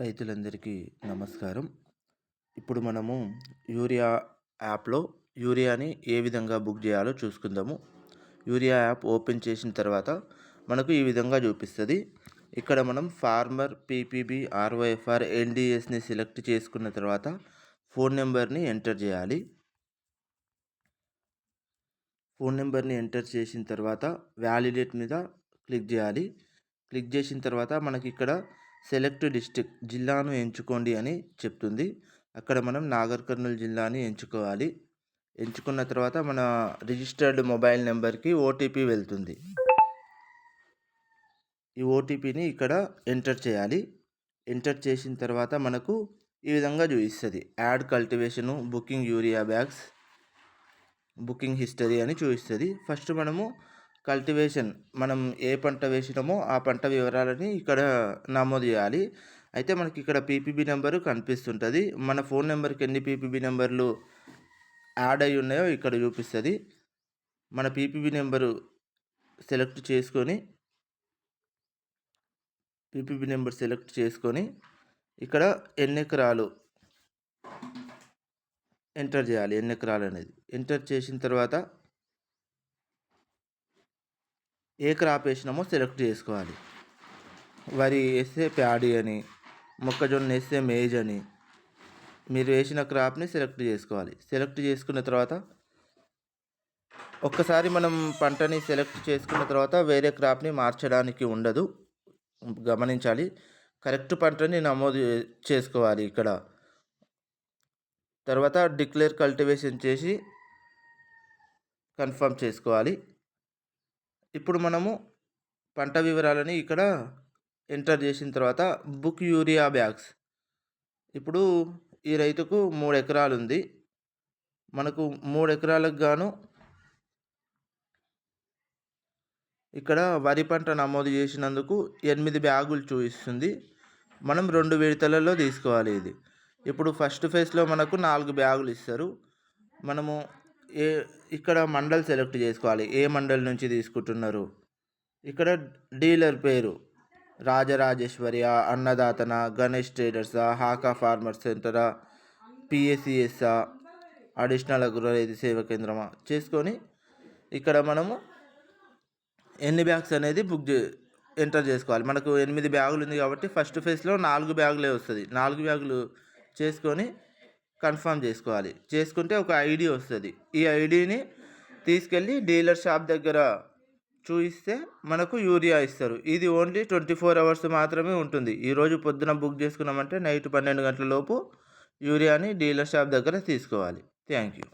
రైతులందరికీ నమస్కారం. ఇప్పుడు మనము యూరియా యాప్లో యూరియాని ఏ విధంగా బుక్ చేయాలో చూసుకుందాము. యూరియా యాప్ ఓపెన్ చేసిన తర్వాత మనకు ఈ విధంగా చూపిస్తుంది. ఇక్కడ మనం ఫార్మర్ పీపీబీ ఆర్వైఎఫ్ఆర్ ఎన్డిఎస్ని సెలెక్ట్ చేసుకున్న తర్వాత ఫోన్ నెంబర్ని ఎంటర్ చేయాలి. ఫోన్ నెంబర్ని ఎంటర్ చేసిన తర్వాత వ్యాలిడేట్ మీద క్లిక్ చేయాలి. క్లిక్ చేసిన తర్వాత మనకి ఇక్కడ సెలెక్ట్ డిస్టిక్ జిల్లాను ఎంచుకోండి అని చెప్తుంది. అక్కడ మనం నాగర్కర్నూలు జిల్లాని ఎంచుకోవాలి. ఎంచుకున్న తర్వాత మన రిజిస్టర్డ్ మొబైల్ నెంబర్కి ఓటీపీ వెళ్తుంది. ఈ ఓటీపీని ఇక్కడ ఎంటర్ చేయాలి. ఎంటర్ చేసిన తర్వాత మనకు ఈ విధంగా చూపిస్తుంది. Add cultivation booking urea bags booking history అని చూపిస్తుంది. ఫస్ట్ మనము కల్టివేషన్ మనం ఏ పంట వేసినామో ఆ పంట వివరాలని ఇక్కడ నమోదు చేయాలి. అయితే మనకి ఇక్కడ పీపీబీ నెంబరు కనిపిస్తుంటుంది. మన ఫోన్ నెంబర్కి ఎన్ని పీపీబీ నెంబర్లు యాడ్ అయి ఉన్నాయో ఇక్కడ చూపిస్తుంది. మన పీపీబీ నెంబరు సెలెక్ట్ చేసుకొని పీపీబీ నెంబర్ సెలెక్ట్ చేసుకొని ఇక్కడ ఎన్ని ఎకరాలు ఎంటర్ చేయాలి. ఎన్ని ఎకరాలు అనేది ఎంటర్ చేసిన తర్వాత ఏ క్రాప్ వేసినామో సెలెక్ట్ చేసుకోవాలి. వరి వేస్తే ప్యాడీ అని మొక్కజొన్న వేస్తే మేజ్ అని మీరు వేసిన క్రాప్ని సెలెక్ట్ చేసుకోవాలి. సెలెక్ట్ చేసుకున్న తర్వాత ఒక్కసారి మనం పంటని సెలెక్ట్ చేసుకున్న తర్వాత వేరే క్రాప్ని మార్చడానికి ఉండదు. గమనించాలి. కరెక్ట్ పంటని నమోదు చేసుకోవాలి ఇక్కడ. తర్వాత డిక్లేర్ కల్టివేషన్ చేసి కన్ఫర్మ్ చేసుకోవాలి. ఇప్పుడు మనము పంట వివరాలని ఇక్కడ ఎంటర్ చేసిన తర్వాత బుక్ యూరియా బ్యాగ్స్. ఇప్పుడు ఈ రైతుకు మూడు ఎకరాలు ఉంది మనకు మూడు ఎకరాలకు గాను ఇక్కడ వరి పంట నమోదు చేసినందుకు ఎనిమిది బ్యాగులు చూపిస్తుంది. మనం రెండు విడతలలో తీసుకోవాలి ఇది. ఇప్పుడు ఫస్ట్ ఫేజ్లో మనకు నాలుగు బ్యాగులు ఇస్తారు. మనము ఏ ఇక్కడ మండల్ సెలెక్ట్ చేసుకోవాలి. ఏ మండల్ నుంచి తీసుకుంటున్నారు? ఇక్కడ డీలర్ పేరు రాజరాజేశ్వర్య అన్నదాతన గణేష్ ట్రేడర్సా హాకా ఫార్మర్ సెంటరా పిఎస్సిఎస్ఆ అడిషనల్ అగ్రరైతు సేవా కేంద్రమా చేసుకొని ఇక్కడ మనము ఎన్ని బ్యాగ్స్ అనేది బుక్ చే ఎంటర్ చేసుకోవాలి. మనకు ఎనిమిది బ్యాగులు ఉంది కాబట్టి ఫస్ట్ ఫేజ్లో నాలుగు బ్యాగులే వస్తుంది. నాలుగు బ్యాగులు చేసుకొని కన్ఫర్మ్ చేసుకోవాలి. చేసుకుంటే ఒక ఐడి వస్తుంది. ఈ ఐడిని తీసుకెళ్ళి డీలర్ షాప్ దగ్గర చూపిస్తే మనకు యూరియా ఇస్తారు. ఇది ఓన్లీ ట్వంటీ ఫోర్ అవర్స్ మాత్రమే ఉంటుంది. ఈరోజు పొద్దున బుక్ చేసుకున్నామంటే నైట్ పన్నెండు గంటల లోపు యూరియాని డీలర్ షాప్ దగ్గర తీసుకోవాలి. Thank you.